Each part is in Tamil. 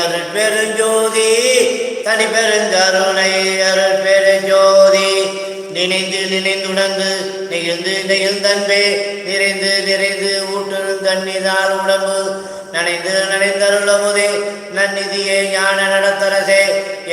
அருள் பெருஞ்சோதி தனி பெருங்கருணை அருள் பெருஞ்சோதி. நினைந்து நினைந்துணர்ந்து நெகிழ்ந்து நெகிழ்ந்தன்பே நிறைந்து நிறைந்து ஊற்றுறும் தன்னிதால் உடம்பு நனைந்து நனைந்தருளமுதே நன்னிதியே ஞான நடத்தரசே.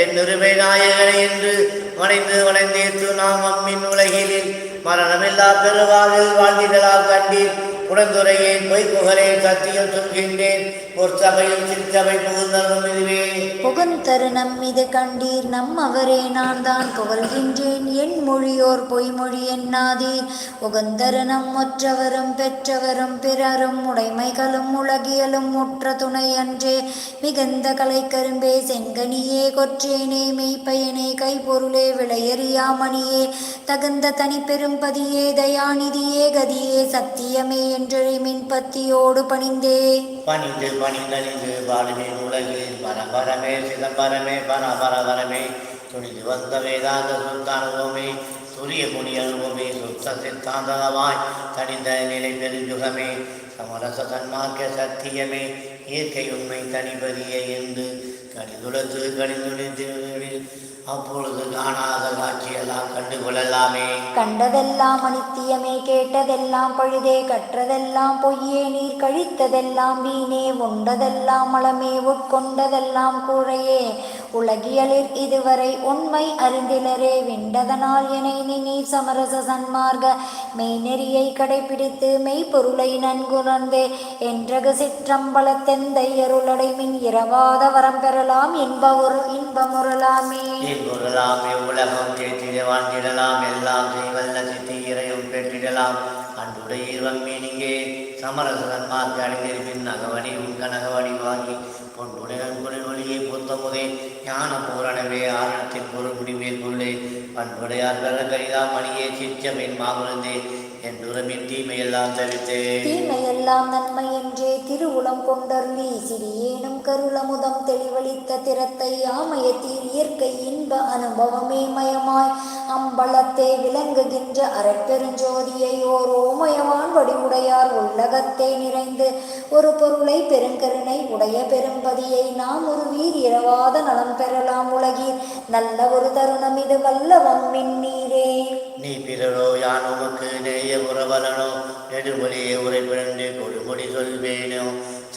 என் நிருமை நாயகனை என்று வணைந்து வணைந்தேத்து நாம் அம்மின் உலகிலில் மரணமில்லா பெருவாழ்வில் வாழ்ந்திடலாம் கண்டீர். உடந்துரையேன் பொய்ப்புகழேன் சத்தியம் சொல்கின்றேன். ஒரு சபையில் சிற்சபை புகுந்தரும் இதுவே. புகுந்தருணம் இது கண்டீர் நம் அவரே நான் தான் புகழ்கின்றேன். என் மொழியோர் பொய்மொழி எண்ணாதீர் உகந்தருணம் ஒற்றவரும் பெற்றவரும் பிறரும் உடைமைகளும் உலகியலும் முற்ற துணை அன்றே. மிகுந்த கலை கரும்பே செங்கனியே கொற்றேனே மெய்ப்பயனே கைப்பொருளே விளையறியாமணியே. தகுந்த தனிப்பெரும்பதியே தயாநிதியே கதியே சத்தியமே என்றழி மின் பத்தியோடு பணிந்தே. பணிந்து பணிந்தணிந்து பாடுமே உலகில் பரபரமே சிதம்பரமே பரபரவரமே துணிந்து வந்த வேதாந்த சுத்தானுபவமே சூரிய முனி அனுபவமே சுத்த சித்தாந்தமாய் தனிந்த நிலை பெருஞ்சுகமே. சமரச சன்மார்க்க சத்தியமே இயற்கை உண்மை தனிபதியை என்று கணிதுளத்து கணிதுளித்து அப்பொழுது காணாத காட்சியெல்லாம் கண்டுகொள்ளலாமே. கண்டதெல்லாம் அனித்தியமே கேட்டதெல்லாம் பழுதே கற்றதெல்லாம் பொய்யே நீர் கழித்ததெல்லாம் வீணே உண்டதெல்லாம் மலமே உட்கொண்டதெல்லாம் கூழையே உலகியலில் இதுவரை உண்மை அறிந்திலரே விண்டதனால் என நீ சமரச சன்மார்க்க மெய்நெறியை கடைபிடித்து மெய்ப்பொருளை நன்குணர்ந்தே என்றகு சிற்றம்பலத்தெந்தை அருளடைமின் இரவாத வரம் பெறலாம் இன்ப ஒரு இன்பமுறலாமே. இன்புறலாம் இவ்வுலகம் கேட்டிட வாழ்ந்திடலாம் எல்லாம் செய்வல்ல சித்தி இறையும் பெற்றிடலாம். அன்புடைய மீனிங்கே சமரசன் பார்த்து அடைந்திருப்பின் நகவடி உன் நகவடி வாங்கி பொன்புடன் குளிர் ஒளியை புத்தமுதே. ஞான பூரணவே ஆரணத்தின் பொருள் முடிமேற்கொள்ளே பண்புடையார் பெற கரிதா மணியே சிச்சமின் மாமருந்தே என்றுரமின் தீமையெல்லாம் தவித்தே. தீமையெல்லாம் நன்மை என்றே திருவுளம் கொண்டருளி. சிறியேனும் கருளமுதம் தெளிவளித்த திறத்தை ஆமயத்தீர் இயற்கை இன்ப அனுபவமே மயமாய். அம்பலத்தே விளங்குகின்ற அறப்பெருஞ்சோதியை ஓர் ஓமயவான் வடிவுடையார் உள்ளகத்தை நிறைந்து ஒரு பொருளை பெருங்கருணை உடைய பெரும்பதியை நாம் ஒரு வீர் இரவாத நலம் பெறலாம் உலகீர் நல்ல ஒரு தருணம் இது வல்லவம் மின்னீரே நீ பிறரோ யான் உமக்கு நேய உறவலனோ? நெடுமொழியை உரை பிறந்து கொடுமொழி சொல்வேனோ?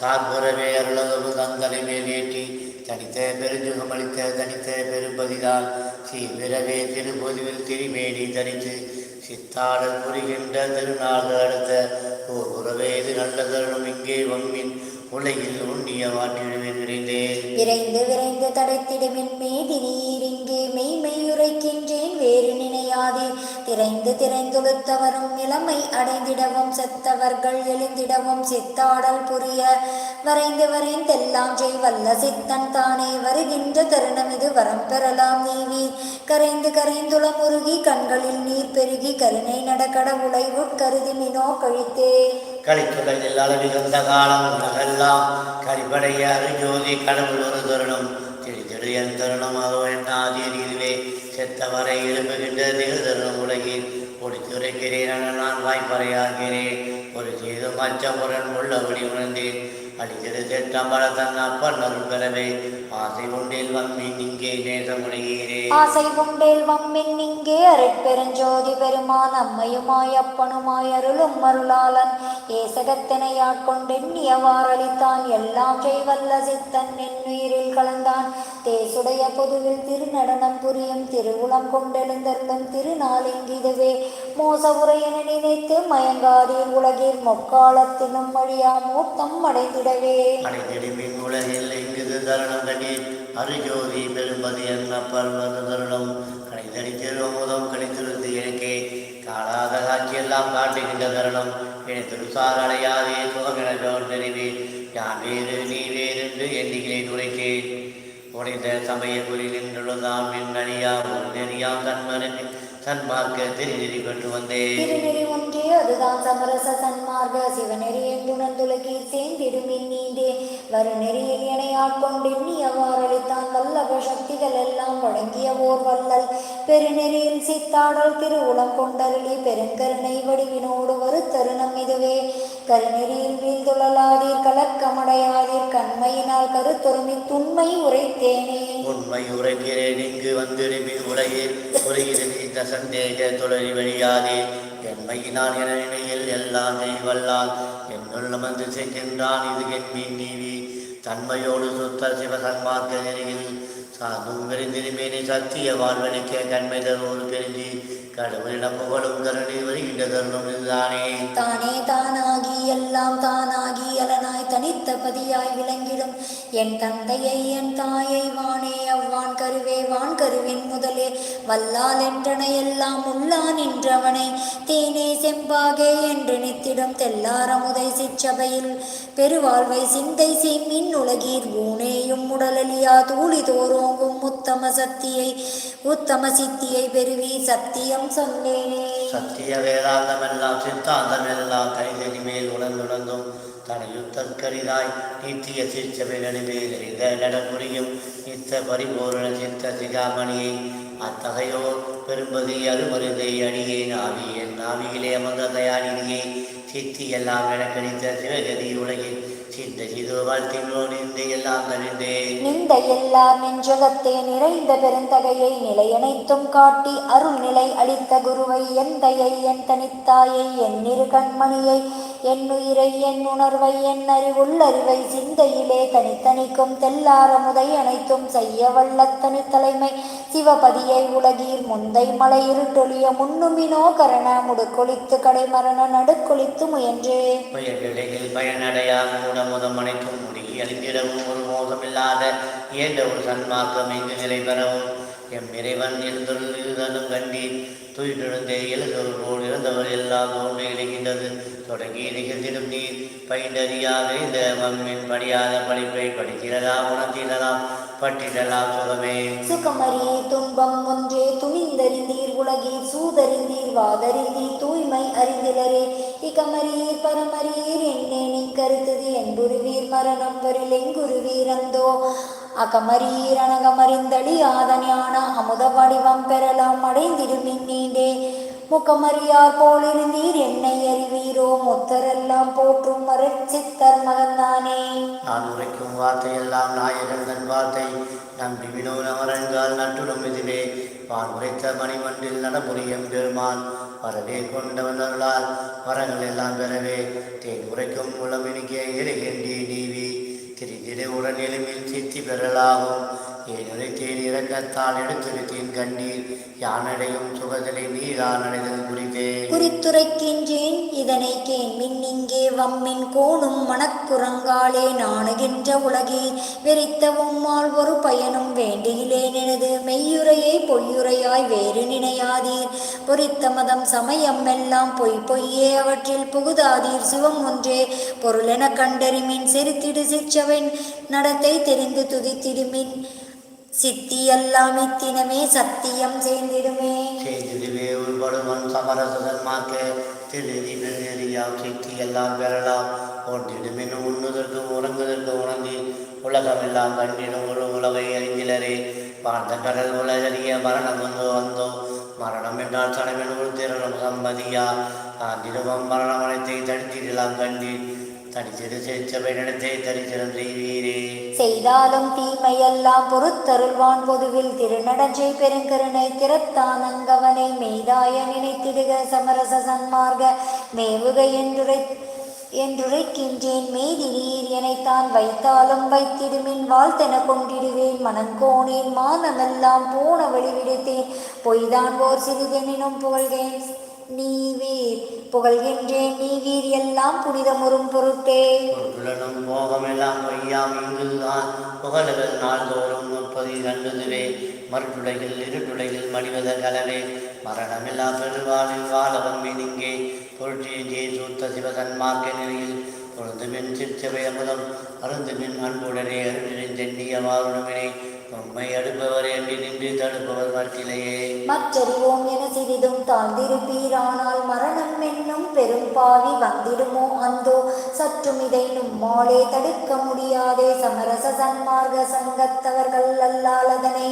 சார்புறவே அருளதவு தந்தனை மேலேற்றி தனித்த பெருஞ்சுகம் அளித்த தனித்த ஸ்ரீ விரவே திருப்பொதுவில் திரிமேனி தனித்து சித்தாடல் புரிகின்ற திருநாள்கள் அடுத்த ஓர் உறவே இது நல்ல தருணம். இங்கே வம்மின் உலகில் உண்ணிய மாற்றிடுவேன் விரைந்தேன். விரைந்து விரைந்து தடைத்திடுமின் மேதினீர். இங்கே மெய்மெய்யுரைக்கின்றேன் வேறு திரைந்து திரைந்துளுத்தவரும் நிலைமை அடைந்திடவும் செத்தவர்கள் எழுந்திடவும் சித்தாடல் புரிய வரைந்து வரைந்தெல்லாம் செய் வல்ல சித்தன் தானே வருகின்ற தருணம் இது வரம் பெறலாம் நீவி. கரைந்து கரைந்துளம் உருகி கண்களில் நீர் பெருகி கருணை நடக்கடவுளை கருதி மினோ கழித்தே. கலித்துலகில் அளவிகந்த காலம் உலகெல்லாம் கரிபடைய அருஜோதி கடவுள் ஒரு தருணம். திரு தருணம் அதோ என்னாதீர் இதுவே செத்தவரை எழுப்புகின்ற திரு உலகில் உலகில் ஒடித்துரைக்கிறேன் நான் வாய்ப்பறையாகிறேன். ஒரு செய்து அச்சமுடன் உள்ளபடி உணர்ந்தேன். அடித்திரு செற்றம்பல தன் அப்பன் அருள் பெறவே. ஆசை கொண்டில் வம்மின் இங்கே நேசமுடைகிறேன். ஆசை உண்டேல் வம்மின் இங்கே அருட்பெருஞ்சோதி பெருமான் அம்மையுமாய் அப்பனுமாய் அருளும் அருளாளன். ஏசகத்தினையாட்கொண்டெண்ணியவாறளித்தான் எல்லாம் செய்வல்ல சித்தன் என் உயிரில் கலந்தான். தேசுடைய பொதுவில் திருநடனம் புரியும் திருவுளம் கொண்டெழுந்தருளும் திருநாளிங்கிதுவே மோச உரையென நினைத்து மயங்காதீர் உலகில் முக்காலத்திலும் வழியா மூத்தம் அடைந்திடவே. அடைந்திடுமின் உலகில் இங்குது தருணம் கண்டேன் அருஜோதி பெரும்பதி என்ன பல்வது தருணம்? கடைதடி திருவமுதம் கணித்திருந்து எனக்கே. காணாத காட்சியெல்லாம் காட்டுகின்ற தருணம். இணைத்திருசார் அடையாதே சுகமிழோன் தெரிவே. யான் வேறு நீ முடிந்த சமய குறி நின்றுள்ளதாம். என் அணியா ஒரு நெறியாம் தன்மரன் தன்மார்க்க திரிதிரி பெற்று வந்தேன். திருநெறி ஒன்றே அதுதான் சமரச சன்மார்க்க சிவநெறி என்றுணர்ந்துலகீர் சேர்ந்திடுமின் நீந்தே. வரு நெறியை இணையாட்கொண்டு நீ எண்ணி அவ்வாறளித்தான் வல்லப சக்திகள் எல்லாம். வழங்கிய ஓர் வல்லல் பெருநெறியில் சித்தாடல் திருவுளம் கொண்டருளி. பெருங்கருணை வடிவினோடு வரு தருணம் இதுவே. கருநெறியில் வீழ்ந்துழலாதீர் கலக்கமடையாதீர் கண்மையினால் கருத்தொருமி துண்மை உரைத்தேனே. உண்மை உரைக்கிறேன் இங்கு வந்திருமின் உலகில் உலகில் இந்த சந்தேக தொடரி வழியாதே. என்மையினால் என நினையில் எல்லாம் வல்லால் என்னுள் அமர்ந்து செய்கின்றான் இது என்மின் நீவி. தன்மையோடு சுத்த சிவசன்மார்க்க நெறியில் சாதும் விருந்திருமேனி சத்திய வாழ்வழிக்க கண்மை தருவோடு பெருந்தி கடவுளிடம் புகழும் கருணை வருகின்ற தருணம் இதுதானே. தானே தானாகி எல்லாம் தானாகி அலனாய் தனித்த பதியாய் விளங்கிடும். என் தந்தையை என் தாயை வானே அவ்வான் கருவே வான் கருவின் முதலே. வல்லால் என்றனை எல்லாம் உள்ளான் என்றவனை தேனே செம்பாகே என்று நித்திடும் தெல்லாரமுதை சிற்றபையில் பெருவாழ்வை சிந்தை செய்மின் உலகீர் ஊனேயும் உடலலியா தூளி தோறோங்கும் உத்தம சக்தியை. உத்தம சித்தியை பெருவி சத்தியம் சொன்னேனே. சத்திய வேதாந்தமெல்லாம் சித்தாந்தமெல்லாம் கைதறி மேல் உணர்ந்துணர்ந்தும் தனையுத்தற்கரிதாய் நித்திய சிற்சபை நடுமேல் எய்த நடமுறையும் நித்த பரிபூரண சித்த சிகாமணியை அத்தகையோ பெரும்பதி அருமருந்தை அடியேன் ஆவியன் ஆவியிலே அமர்ந்த தயாநிதியை சித்தி எல்லாம் எனக்கணித்த சிவகதி உலகில் சித்த சிது வாழ்த்தினோடு இந்த எல்லாம் தனிந்தே. நிந்த எல்லாம் நிறைந்த பெருந்தகையை நிலையனைத்தும் காட்டி அருள் நிலை அளித்த குருவை என் என் தனித்தாயை என் இரு கண்மணியை என் உயிரை என் உணர்வை என் அறிவுள்ளறிவை சிந்தையிலே தனித்தனிக்கும் தெல்லாரமுதை அனைத்தும் செய்ய வல்லத்தனி தலைமை. சிவபதியை உலகீர் முந்தை மலை இருட்டொழிய முன்னுமினோ கரண முடுக்கொளித்து கடைமரண நடுக்கொளித்து முயன்றே. பயனிடையில் பயனடையா மூடமுதம் அனைத்தும் முடிகி அழிந்திடவும் ஒரு மோசமில்லாத இயன்ற ஒரு சன்மார்க்கம் இங்கு நிலை பெறவும் எம் இறைவன் எழுந்தொழுதலும் கண்டி துயிலெழுந்தே எழுதவர் போல் இறந்தவர் எல்லாம் தோன்றி இணைகின்றது. தொடங்கி நிகழ்ந்திடும் நீர். பயின்றறியாத இந்த மண்ணின் படியாத படிப்பை படித்திடலாம் உணர்த்திடலாம் பட்டிடலாம் சுகமே. சுகமறியே துன்பம் ஒன்றே துணிந்தறிந்தீர் உலகில் சூதறிந்தீர் வாதறிந்தீர் தூய்மை அறிந்திலரே. இகமறியீர் பரமறியீர் என்னே நீ கருத்துது என்புருவீர் மரணம் வரில் எங்குருவீர் அந்தோ. அகமரீரணகமறிந்தளி அனகமறிந்தளி அமுத வடிவம் பெறலாம் அடைந்திருமின் நீண்டே. முகமறியார் போலிருந்தீர் என்னை அறிவீரோ? முத்தரெல்லாம் போற்றும் மரச்சித்தர் மகந்தானே. நான் உரைக்கும் வார்த்தையெல்லாம் நாயகன் தன் வார்த்தை. நம்பி வினோ வினோனமரங்கால் நட்டுடும் இதுவே. வான் உரைத்த மணிமண்டில் நடமுடியும் பெருமான் வரவே கொண்டவன் அருளால். வரங்கள் எல்லாம் பெறவே. தேன் உரைக்கும் உளமினிக்கே எரிகின்றே நீவி. திரிதிரை உடல் எளிமையில் தீர்த்தி பெறலாகும். ஏனுரைத்தேன் இரக்கத்தால் எடுத்திருக்கேன் கண்ணீர் யானடையும் சுகதலை நீரான் அடைதல் குறித்தே. குறித்துரைக்கின்றேன் இதனை கேண்மின் இங்கே வம்மின் கோணும் மணக்குரங்காலே நாணுகின்ற உலகே. வெறித்த உம்மால் ஒரு பயனும் வேண்டியிலேன் எனது மெய்யுரையை பொய்யுரையாய் வேறு நினையாதீர். பொறித்த மதம் சமயம் எல்லாம் பொய் பொய்யே அவற்றில் புகுதாதீர் சிவம் ஒன்றே. பொருளென கண்டறிமின் செரித்திடு சிற்றவன் நடத்தை தெரிந்து துதித்திடுமின். சித்தி எல்லாம் இத்தினமே சத்தியம் சேர்ந்திடுமே செய்திடுவே உள்படுவன் சமரசதன்மாக்க திருநெறி நெறியாம் சித்தி எல்லாம் பெறலாம். ஒன்றிடுமின் உண்ணுதற்கு உறங்குதற்கு உணர்ந்தி உலகமெல்லாம் கண்டிடும் ஒரு உலகை அறிந்திலரே. பார்த்த கடல் உலகறிய மரணம் வந்து வந்தோ மரணம் என்றால் சடமென் உள்திரளும் சம்பதியா. ஆண்டிடுவம் மரணம் அனைத்தை தடுத்திடலாம் கண்டீர் தனித்திரு சேச்சபை நடத்தை தரிசனம் செய்வீரே செய்தாலும் தீமையெல்லாம் பொறுத்தருள்வான் பொதுவில் திருநடஞ்சை பெருங்கருணை திறத்தானங்கவனை மெய்தாய நினைத்திடுக சமரச சன்மார்க்க மேவுக என்றுரை என்றுரைக்கின்றேன் மேதினீர் எனைத்தான் வைத்தாலும் வைத்திடுமின் வாழ்த்தென கொண்டிடுவேன். மனங்கோனேன் மானமெல்லாம் போன வழிவிடுத்தேன். பொய்தான் ஓர் சிறிதெனினும் புகழ்கேன் நீவே புகழ்கின்றேன் நீ வீர் எல்லாம் புனிதமுறும் பொருட்டே பொருளும் மோகமெல்லாம் பொய்யாம் இங்குதான். புகழுகள் நாள்தோறும் முப்பது கண்டுதுவே மறுட்டுடைகள் இருட்டுடைகள் மடிவத கலவே மரணமில்லா பெருவாழில் வாழவன் மீனிங்கே பொருட்டியே சூத்த சிவசன்மார்க்க நிலையில் பொருந்துமின் சிற்சபை அமுதம் அருந்துமின் அன்புடனே அருளின் தென்னிய வாருணமினை உண்மை அடுப்பவர் என்று நின்று தடுப்பவர் மட்டிலேயே மற்றறிவோம் என சிறிதும் தாழ்ந்திருப்பீரானால் மரணம் என்னும் பெரும் பாவி வந்திடுமோ அந்தோ? சற்றும் இதை நம்மாலே தடுக்க முடியாதே சமரச சன்மார்க்க சங்கத்தவர்கள் அல்லாலதனை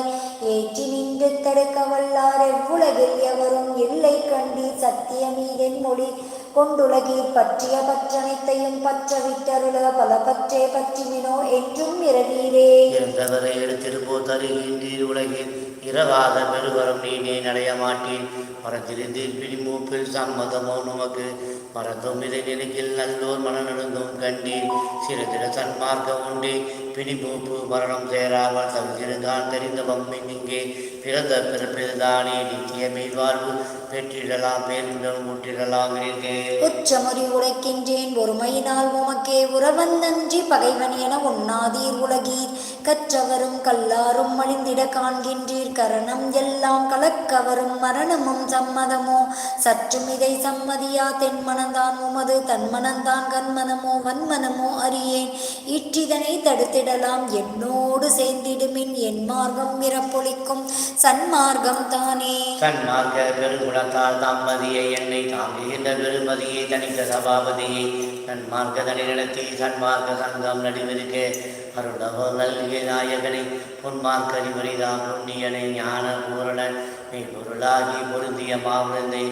ஏற்றி நின்று தடுக்க வல்லார். எவ்வுலகில் எவரும் இல்லை கண்டி சத்தியமீதென் மொழி கொண்டுலகீர் பற்றிய பற்றனைத்தையும் பற்றவிட்டருள பல பற்றே பற்றினோ என்றும் இரவீரே இருந்தவரை எடுத்திருப்போ தருகின்றீர் உலகில் இரவாத பெருவரம் நீனே நடைய மாட்டேன் மரத்திலிருந்து பிடிமூப்பில் சம்மதமோ நமக்கு? மரத்தும் இதை நினைக்கில் நல்லோர் மனநடுங்கும் கண்டீர் சிறுதிட சன்மார்க்கம் உண்டு. பிடிமூப்பு மரணம் சேராமல் தவிர்த்திருந்தான் தெரிந்த பம்மின் இங்கே. பிறந்த பிறப்பில்தானே நித்திய மெய்வாழ்வு. பெற்றிடலாம் பேரிடம் ஊற்றிடலாம் இருக்கே உச்சமுறி உழைக்கின்றேன் ஒருமையினால் உமக்கே உறவன் நன்றி பகைவன் என உண்ணாதீர் உலகீர். கற்றவரும் கல்லாரும் மழிந்திட காண்கின்றீர். கரணம் எல்லாம் கலக்கவரும் மரணமும் சம்மதமோ? சற்றும் இதை சம்மதியா? தென்மனந்தான் உமது தன்மனந்தான் கண்மனமோ? வன்மனமோ அறியேன். இற்றிதனை தடுத்திடலாம். என்னோடு சேர்ந்திடுமின். என் மார்க்கம் இறப்பொழிக்கும் சன்மார்க்கம் தானே. சன்மார்க்க பெருங்குணத்தால் தாம்பதியை என்னை தாங்குகின்ற பெருமதியை தனித்த சபாபதியை நன்மார்க்கதனை நடத்தி சன்மார்க்க சங்கம் நடிவிருக்க. அருளவோ நல்கிய நாயகனை பொன்மார்க்க அறிவரிதான் புண்ணியனை ஞான பூரணன் நீ பொருளாகி பொருந்திய மாவிருந்தை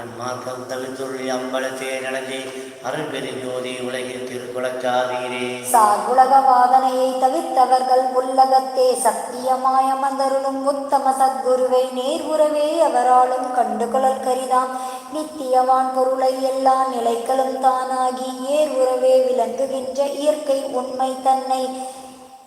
அன்மார்க்கம் தவித்துள்ளி அம்பலத்தே நடந்தே அருள்பெருஞ்சோதி உலகில் திருக்குளச்சாதீரே சாகுலக வாதனையை தவித்தவர்கள் உள்ளகத்தே சத்தியமாய மந்தருளும் உத்தம சத்குருவை நேர்வுறவே அவராலும் கண்டுகொள்ளல் கரிதாம். நித்தியவான் பொருளை எல்லா நிலைகளும் தானாகி ஏர் உறவே விளங்குகின்ற இயற்கை உண்மை தன்னை.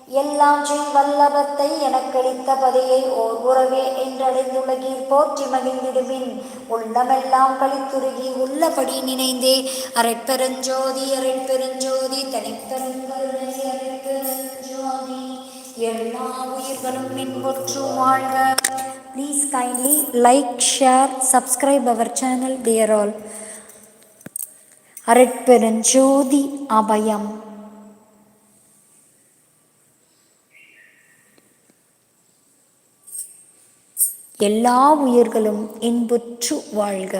எல்லாம் செய் வல்லபத்தை எனக்களித்த பதையை ஓர் உறவே என்றடைந்துலகீர் போற்றி மகிழ்ந்திடுவின் உள்ளமெல்லாம் கழித்துருகி உள்ளபடி நினைந்தே அரைப்பெருஞ்சோதி அரைப்பெருஞ்சோதி தனிப்பெருங்கருணை அரைப்பெருஞ்சோதி. எல்லா உயிர்களும் மின்பொற்று வாழ்க. Please kindly like share subscribe our channel dear all அரட்பெருஞ்சோதி அபயம் எல்லா உயிர்களும் இன்புற்று வாழ்க